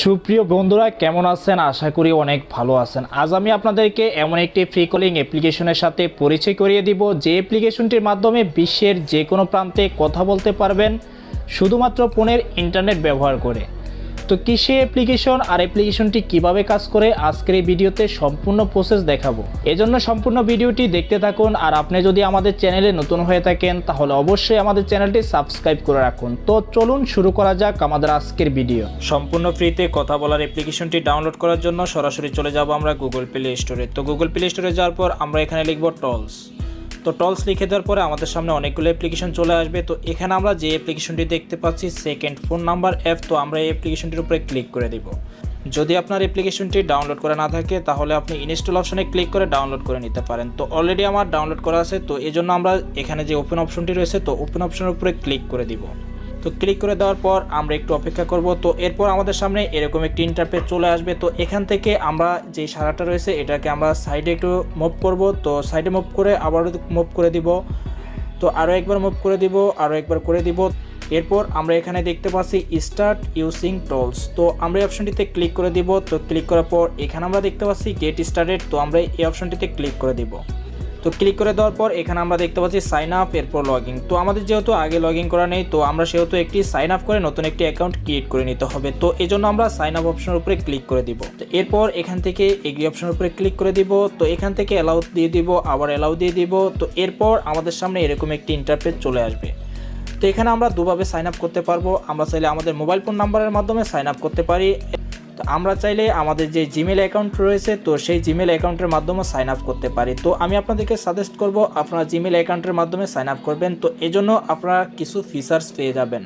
সুপ্রিয় বন্ধুরা, কেমন আছেন? আশা করি অনেক ভালো আছেন। আজ আমি আপনাদেরকে এমন একটি ফ্রি কলিং অ্যাপ্লিকেশনের সাথে পরিচয় করিয়ে দিব, যে অ্যাপ্লিকেশনটির মাধ্যমে বিশ্বের যে কোনো প্রান্তে কথা বলতে পারবেন, শুধুমাত্র ফোনের ইন্টারনেট ব্যবহার করে। তো কি অ্যাপ্লিকেশন আর অ্যাপ্লিকেশনটি কীভাবে কাজ করে আজকের এই ভিডিওতে সম্পূর্ণ প্রসেস দেখাবো। এজন্য সম্পূর্ণ ভিডিওটি দেখতে থাকুন আর আপনি যদি আমাদের চ্যানেলে নতুন হয়ে থাকেন, তাহলে অবশ্যই আমাদের চ্যানেলটি সাবস্ক্রাইব করে রাখুন। তো চলুন শুরু করা যাক আমাদের আজকের ভিডিও সম্পূর্ণ ফ্রিতে কথা বলার অ্যাপ্লিকেশনটি ডাউনলোড করার জন্য সরাসরি চলে যাব আমরা গুগল প্লে স্টোরে তো গুগল প্লে স্টোরে যাওয়ার পর আমরা এখানে লিখব টলস তো টলস লিখে দেওয়ার পরে আমাদের সামনে অনেকগুলো অ্যাপ্লিকেশন চলে আসবে। তো এখানে আমরা যে অ্যাপ্লিকেশনটি দেখতে পাচ্ছি সেকেন্ড ফোন নাম্বার অ্যাপ তো আমরা এই অ্যাপ্লিকেশনটির উপরে ক্লিক করে দিব। যদি আপনার অ্যাপ্লিকেশনটি ডাউনলোড করা না থাকে, তাহলে আপনি ইনস্টল অপশনে ক্লিক করে ডাউনলোড করে নিতে পারেন। তো অলরেডি আমার ডাউনলোড করা আছে, তো এই আমরা এখানে যে ওপেন অপশনটি রয়েছে, তো ওপেন অপশনের উপরে ক্লিক করে দিব। তো ক্লিক করে দেওয়ার পর আমরা একটু অপেক্ষা করব। তো এরপর আমাদের সামনে এরকম একটি ইন্টারপেজ চলে আসবে। তো এখান থেকে আমরা যে সারাটা রয়েছে, এটাকে আমরা সাইডে একটু মুভ করব। তো সাইডে মুভ করে আবারও মুভ করে দিব। তো আরও একবার মুভ করে দিব, আরও একবার করে দিব। এরপর আমরা এখানে দেখতে পাচ্ছি স্টার্ট ইউজিং টোলস তো আমরা এই অপশনটিতে ক্লিক করে দিব। তো ক্লিক করার পর এখানে আমরা দেখতে পাচ্ছি গেট স্টার্টেড তো আমরা এই অপশনটিতে ক্লিক করে দিব। তো ক্লিক করে দেওয়ার পর এখানে আমরা দেখতে পাচ্ছি সাইন আপ এরপর লগ ইন তো আমাদের যেহেতু আগে লগ ইন করা নেই, তো আমরা সেহেতু একটি সাইন আপ করে নতুন একটি অ্যাকাউন্ট ক্রিয়েট করে নিতে হবে। তো এই জন্য আমরা সাইন আপ অপশনের উপরে ক্লিক করে দিব। তো এরপর এখান থেকে এগ্রি অপশনের উপরে ক্লিক করে দিব। তো এখান থেকে অ্যালাউ দিয়ে দিব, আবার অ্যালাউ দিয়ে দিব। তো এরপর আমাদের সামনে এরকম একটি ইন্টারফেস চলে আসবে। তো এখানে আমরা দুভাবে সাইন আপ করতে পারব। আমরা চাইলে আমাদের মোবাইল ফোন নাম্বারের মাধ্যমে সাইন আপ করতে পারি। আমরা চাইলে আমাদের যে জিমেল অ্যাকাউন্ট রয়েছে, তো সেই জিমেল অ্যাকাউন্টের মাধ্যমে সাইন আপ করতে পারি। তো আমি আপনাদেরকে সাজেস্ট করব, আপনারা জিমেল অ্যাকাউন্টের মাধ্যমে সাইন আপ করবেন, তো এজন্য আপনারা কিছু ফিচার্স পেয়ে যাবেন।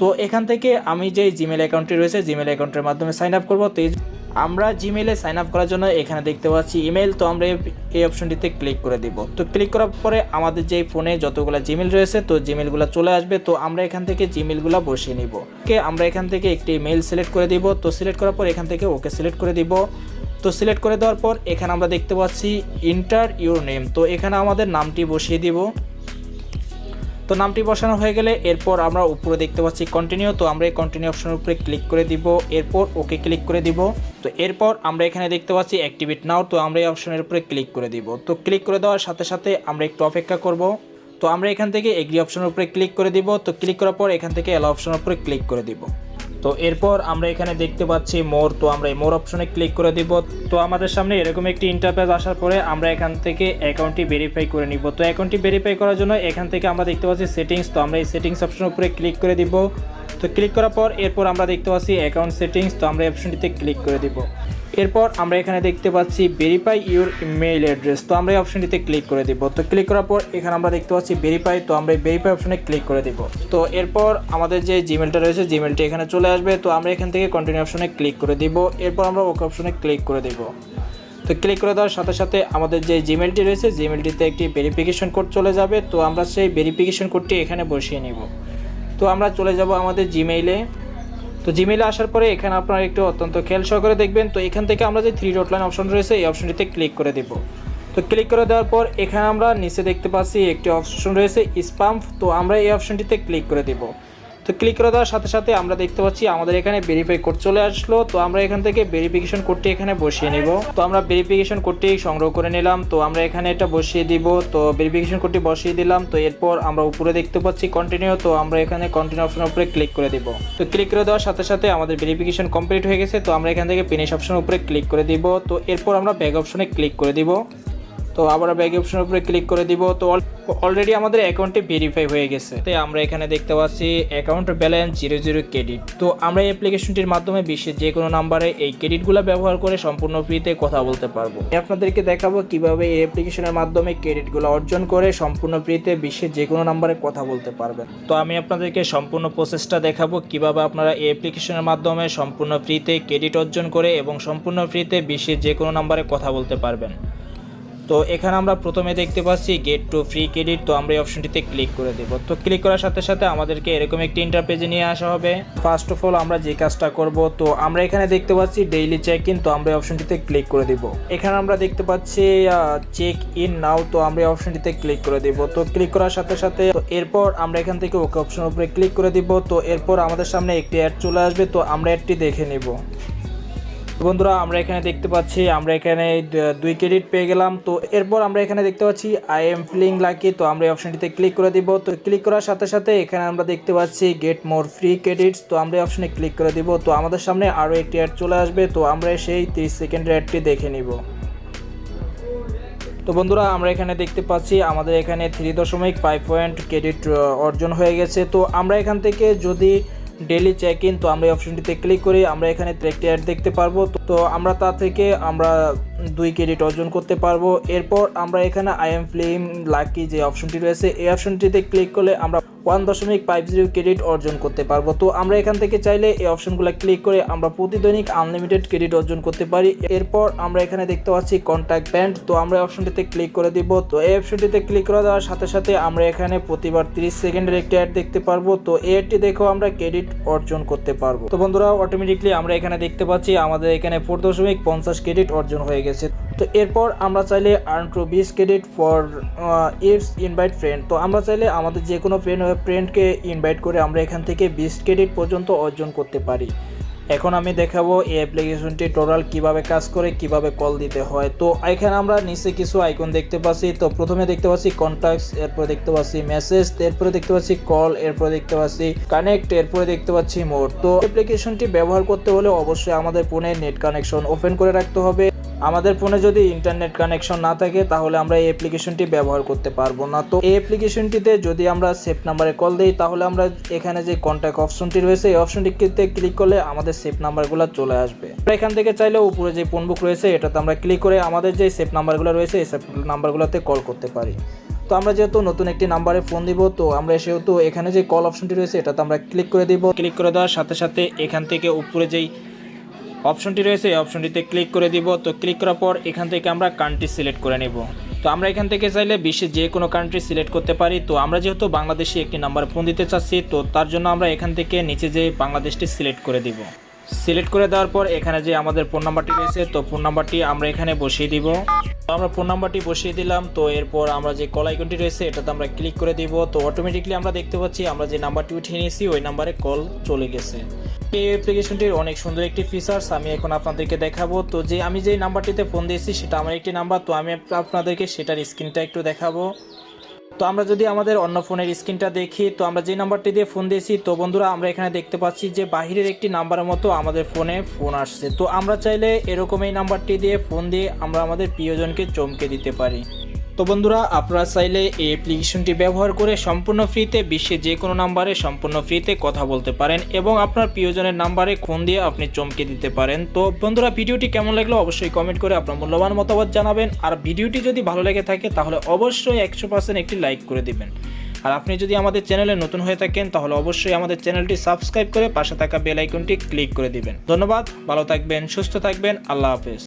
তো এখান থেকে আমি যে জিমেল অ্যাকাউন্টটি রয়েছে জিমেল অ্যাকাউন্টের মাধ্যমে সাইন আপ করব, তো আমরা জিমেলে সাইন আপ করার জন্য এখানে দেখতে পাচ্ছি ইমেল তো আমরা এই- অপশনটিতে ক্লিক করে দিব। তো ক্লিক করার পরে আমাদের যে ফোনে যতগুলো জিমেল রয়েছে, তো জিমেলগুলো চলে আসবে। তো আমরা এখান থেকে জিমেলগুলো বসিয়ে নিব। ওকে, আমরা এখান থেকে একটি মেল সিলেক্ট করে দিব। তো সিলেক্ট করার পর এখান থেকে ওকে সিলেক্ট করে দিব। তো সিলেক্ট করে দেওয়ার পর এখানে আমরা দেখতে পাচ্ছি ইন্টার ইউর নেম তো এখানে আমাদের নামটি বসিয়ে দিব। তো নামটি বসানো হয়ে গেলে এরপর আমরা উপরে দেখতে পাচ্ছি কন্টিনিউ তো আমরা এই কন্টিনিউ অপশানের উপরে ক্লিক করে দিব, এরপর ওকে ক্লিক করে দিব। তো এরপর আমরা এখানে দেখতে পাচ্ছি অ্যাক্টিভেট নাও তো আমরা এই অপশনের উপরে ক্লিক করে দিব। তো ক্লিক করে দেওয়ার সাথে সাথে আমরা একটু অপেক্ষা করব। তো আমরা এখান থেকে এগ্রি অপশনের উপরে ক্লিক করে দিব। তো ক্লিক করার পর এখান থেকে এলা অপশনের উপরে ক্লিক করে দিব। তো এরপর আমরা এখানে দেখতে পাচ্ছি মোর তো আমরা এই মোর অপশনে ক্লিক করে দিব। তো আমাদের সামনে এরকম একটি ইন্টারপেজ আসার পরে আমরা এখান থেকে অ্যাকাউন্টটি ভেরিফাই করে নিব। তো অ্যাকাউন্টটি ভেরিফাই করার জন্য এখান থেকে আমরা দেখতে পাচ্ছি সেটিংস তো আমরা এই সেটিংস অপশনের উপরে ক্লিক করে দিব। তো ক্লিক করার পর এরপর আমরা দেখতে পাচ্ছি অ্যাকাউন্ট সেটিংস তো আমরা অপশনটিতে ক্লিক করে দিব। এরপর আমরা এখানে দেখতে পাচ্ছি ভেরিফাই ইউর ইমেইল অ্যাড্রেস তো আমরা এই অপশনটিতে ক্লিক করে দিব। তো ক্লিক করার পর এখানে আমরা দেখতে পাচ্ছি ভেরিফাই তো আমরা এই ভেরিফাই অপশনে ক্লিক করে দিব। তো এরপর আমাদের যে জিমেলটা রয়েছে জিমেলটি এখানে চলে আসবে। তো আমরা এখান থেকে কন্টিনিউ অপশনে ক্লিক করে দিব। এরপর আমরা ওকে অপশনে ক্লিক করে দিব। তো ক্লিক করে দেওয়ার সাথে সাথে আমাদের যে জিমেলটি রয়েছে জিমেলটিতে একটি ভেরিফিকেশন কোড চলে যাবে। তো আমরা সেই ভেরিফিকেশন কোডটি এখানে বসিয়ে নিব। তো আমরা চলে যাব আমাদের জিমেইলে তো জিমেলে আসার পরে এখানে আপনারা একটু অত্যন্ত খেয়াল সহকারে দেখবেন। তো এখান থেকে আমরা যে থ্রি ডট লাইন অপশন রয়েছে, এই অপশনটিতে ক্লিক করে দেবো। তো ক্লিক করে দেওয়ার পর এখানে আমরা নিচে দেখতে পাচ্ছি একটি অপশন রয়েছে স্পাম্প তো আমরা এই অপশনটিতে ক্লিক করে দেব। তো ক্লিক করে দেওয়ার সাথে সাথে আমরা দেখতে পাচ্ছি আমাদের এখানে ভেরিফাই কোড চলে আসলো। তো আমরা এখান থেকে ভেরিফিকেশন কোডটি এখানে বসিয়ে নিব। তো আমরা ভেরিফিকেশন কোডটি সংগ্রহ করে নিলাম। তো আমরা এখানে এটা বসিয়ে দিব। তো ভেরিফিকেশন কোডটি বসিয়ে দিলাম। তো এরপর আমরা উপরে দেখতে পাচ্ছি কন্টিনিউ তো আমরা এখানে কন্টিনিউ অপশনের উপরে ক্লিক করে দিব। তো ক্লিক করে দেওয়ার সাথে সাথে আমাদের ভেরিফিকেশন কমপ্লিট হয়ে গেছে। তো আমরা এখান থেকে ফিনিশ অপশনের উপরে ক্লিক করে দিব। তো এরপর আমরা ব্যাগ অপশনে ক্লিক করে দিব। তো আবার ব্যাগ অপশনের উপরে ক্লিক করে দিব। তো অলরেডি আমাদের অ্যাকাউন্টটি ভেরিফাই হয়ে গেছে। তাই আমরা এখানে দেখতে পাচ্ছি account balance zero zero credit তো আমরা এই অ্যাপ্লিকেশনটির মাধ্যমে বিশ্বের যে কোনো নাম্বারে এই ক্রেডিটগুলো ব্যবহার করে সম্পূর্ণ ফ্রিতে কথা বলতে পারব। আপনাদেরকে দেখাবো কীভাবে এই অ্যাপ্লিকেশনের মাধ্যমে ক্রেডিটগুলো অর্জন করে সম্পূর্ণ ফ্রিতে বিশ্বের যে কোনো নাম্বারে কথা বলতে পারবেন। তো আমি আপনাদেরকে সম্পূর্ণ প্রসেসটা দেখাবো কীভাবে আপনারা এই অ্যাপ্লিকেশনের মাধ্যমে সম্পূর্ণ ফ্রিতে ক্রেডিট অর্জন করে এবং সম্পূর্ণ ফ্রিতে বিশ্বের যে কোনো নাম্বারে কথা বলতে পারবেন। তো এখানে আমরা প্রথমে দেখতে পাচ্ছি গেট টু ফ্রি ক্রেডিট তো আমরা এই অপশনটিতে ক্লিক করে দেব। তো ক্লিক করার সাথে সাথে আমাদেরকে এরকম একটি ইন্টারপেজে নিয়ে আসা হবে। ফার্স্ট অফ অল আমরা যে কাজটা করব, তো আমরা এখানে দেখতে পাচ্ছি ডেইলি চেক ইন তো আমরা এই অপশনটিতে ক্লিক করে দিব। এখানে আমরা দেখতে পাচ্ছি চেক ইন নাও তো আমরা এই অপশনটিতে ক্লিক করে দিব। তো ক্লিক করার সাথে সাথে এরপর আমরা এখান থেকে ওকে অপশনের উপরে ক্লিক করে দিব। তো এরপর আমাদের সামনে একটি অ্যাড চলে আসবে, তো আমরা অ্যাডটি দেখে নিব। বন্ধুরা, আমরা এখানে দেখতে পাচ্ছি, আমরা এখানে দুই ক্রেডিট পেয়ে গেলাম। তো এরপর আমরা এখানে দেখতে পাচ্ছি আই এম ফিলিং লাকি তো আমরা এই অপশনটিতে ক্লিক করে দিব। তো ক্লিক করার সাথে সাথে এখানে আমরা দেখতে পাচ্ছি গেট মোর ফ্রি ক্রেডিটস তো আমরা এই অপশনে ক্লিক করে দিব। তো আমাদের সামনে আরও একটি অ্যাড চলে আসবে, তো আমরা সেই তিরিশ সেকেন্ডের অ্যাডটি দেখে নিব। তো বন্ধুরা, আমরা এখানে দেখতে পাচ্ছি, আমাদের এখানে থ্রি দশমিক ফাইভ পয়েন্ট ক্রেডিট অর্জন হয়ে গেছে। তো আমরা এখান থেকে যদি ডেলি চেক ইন তো আমরা এই অপশনটিতে ক্লিক করে আমরা এখানে একটি অ্যাড দেখতে পারব। তো- আমরা তা থেকে আমরা দুই ক্রেডিট অর্জন করতে পারব। এরপর আমরা এখানে আই এম ফ্লিম লাকি যে অপশনটি রয়েছে, এই অপশনটিতে ক্লিক করলে আমরা ওয়ান দশমিক ফাইভ জিরো ক্রেডিট অর্জন করতে পারব। তো আমরা এখান থেকে চাইলে এই অপশনগুলো ক্লিক করে আমরা প্রতিদৈনিক আনলিমিটেড ক্রেডিট অর্জন করতে পারি। এরপর আমরা এখানে দেখতে পাচ্ছি কন্ট্যাক্ট ব্যান্ড তো আমরা অপশনটিতে ক্লিক করে দিব। তো এই অপশনটিতে ক্লিক করে দেওয়ার সাথে সাথে আমরা এখানে প্রতিবার 30 সেকেন্ডের একটি অ্যাড দেখতে পারব। তো এই অ্যাডটি দেখেও আমরা ক্রেডিট অর্জন করতে পারব। তো বন্ধুরা অটোমেটিকলি আমরা এখানে দেখতে পাচ্ছি আমাদের এখানে ফোর দশমিক পঞ্চাশ ক্রেডিট অর্জন হয়ে গেছে। তো এরপর আমরা চাইলে আর্ন টু বিশ credit for its invite friend তো আমরা চাইলে আমাদের যে কোনো ফ্রেন্ড ফ্রেন্ডকে ইনভাইট করে আমরা এখান থেকে বিশ ক্রেডিট পর্যন্ত অর্জন করতে পারি। এখন আমি দেখাবো এই অ্যাপ্লিকেশনটি টোটাল কীভাবে কাজ করে, কীভাবে কল দিতে হয়। তো এখানে আমরা নিচে কিছু আইকন দেখতে পাচ্ছি। তো প্রথমে দেখতে পাচ্ছি কন্ট্যাক্টস এরপরে দেখতে পাচ্ছি মেসেজ এরপরে দেখতে পাচ্ছি কল এরপরে দেখতে পাচ্ছি কানেক্ট এরপরে দেখতে পাচ্ছি মোড তো অ্যাপ্লিকেশনটি ব্যবহার করতে হলে অবশ্যই আমাদের ফোনে নেট কানেকশন ওপেন করে রাখতে হবে। আমাদের ফোনে যদি ইন্টারনেট কানেকশন না থাকে, তাহলে আমরা এই অ্যাপ্লিকেশনটি ব্যবহার করতে পারব না। তো এই অ্যাপ্লিকেশনটিতে যদি আমরা সেফ নাম্বারে কল দিই, তাহলে আমরা এখানে যে কন্ট্যাক্ট অপশনটি রয়েছে, এই অপশনটিতে ক্লিক করলে আমাদের সেফ নাম্বারগুলো চলে আসবে। এখান থেকে চাইলে উপরে যে ফোন বুক রয়েছে, এটাতে আমরা ক্লিক করে আমাদের যে সেফ নাম্বারগুলো রয়েছে, এই সেফ নাম্বারগুলোতে কল করতে পারি। তো আমরা যেহেতু নতুন একটি নাম্বারে ফোন দিব, তো আমরা সেহেতু এখানে যে কল অপশনটি রয়েছে, এটাতে আমরা ক্লিক করে দিব। ক্লিক করে দেওয়ার সাথে সাথে এখান থেকে উপরে যেই অপশনটি রয়েছে, এই অপশনটিতে ক্লিক করে দিব। তো ক্লিক করার পর এখান থেকে আমরা কান্ট্রি সিলেক্ট করে নেব। তো আমরা এখান থেকে চাইলে বিশ্বের যে কোনো কান্ট্রি সিলেক্ট করতে পারি। তো আমরা যেহেতু বাংলাদেশে একটি নাম্বার ফোন দিতে চাচ্ছি, তো তার জন্য আমরা এখান থেকে নিচে যে বাংলাদেশটি সিলেক্ট করে দিব। সিলেক্ট করে দেওয়ার পর এখানে যে আমাদের ফোন নাম্বারটি রয়েছে, তো ফোন নাম্বারটি আমরা এখানে বসিয়ে দিব। তো আমরা ফোন নাম্বারটি বসিয়ে দিলাম, তো এরপর আমরা যে কল আইকনটি রয়েছে, এটাতে আমরা ক্লিক করে দিব। তো অটোমেটিকলি আমরা দেখতে পাচ্ছি, আমরা যে নাম্বারটি উঠিয়ে নিয়েছি, ওই নাম্বারে কল চলে গেছে। এই অ্যাপ্লিকেশনটির অনেক সুন্দর একটি ফিচার্স আমি এখন আপনাদেরকে দেখাবো। তো যে আমি যে নাম্বারটিতে ফোন দিয়েছি, সেটা আমার একটি নাম্বার, তো আমি আপনাদেরকে সেটার স্ক্রিনটা একটু দেখাবো। তো আমরা যদি আমাদের অন্য ফোনের স্ক্রিনটা দেখি, তো আমরা যে নাম্বারটি দিয়ে ফোন দিয়েছি, তো বন্ধুরা আমরা এখানে দেখতে পাচ্ছি যে বাহিরের একটি নাম্বারের মতো আমাদের ফোনে ফোন আসছে। তো আমরা চাইলে এরকম এই নাম্বারটি দিয়ে ফোন দিয়ে আমরা আমাদের প্রিয়জনকে চমকে দিতে পারি। তো বন্ধুরা, আপনারা চাইলে এই অ্যাপ্লিকেশনটি ব্যবহার করে সম্পূর্ণ ফ্রিতে বিশ্বে যে কোনো নাম্বারে সম্পূর্ণ ফ্রিতে কথা বলতে পারেন এবং আপনার প্রিয়জনের নাম্বারে ফোন দিয়ে আপনি চমকে দিতে পারেন। তো বন্ধুরা, ভিডিওটি কেমন লাগল অবশ্যই কমেন্ট করে আপনার মূল্যবান মতামত জানাবেন। আর ভিডিওটি যদি ভালো লেগে থাকে, তাহলে অবশ্যই একশো একটি লাইক করে দিবেন। আর আপনি যদি আমাদের চ্যানেলে নতুন হয়ে থাকেন, তাহলে অবশ্যই আমাদের চ্যানেলটি সাবস্ক্রাইব করে পাশে থাকা বেল আইকনটি ক্লিক করে দিবেন। ধন্যবাদ, ভালো থাকবেন, সুস্থ থাকবেন, আল্লাহ হাফেজ।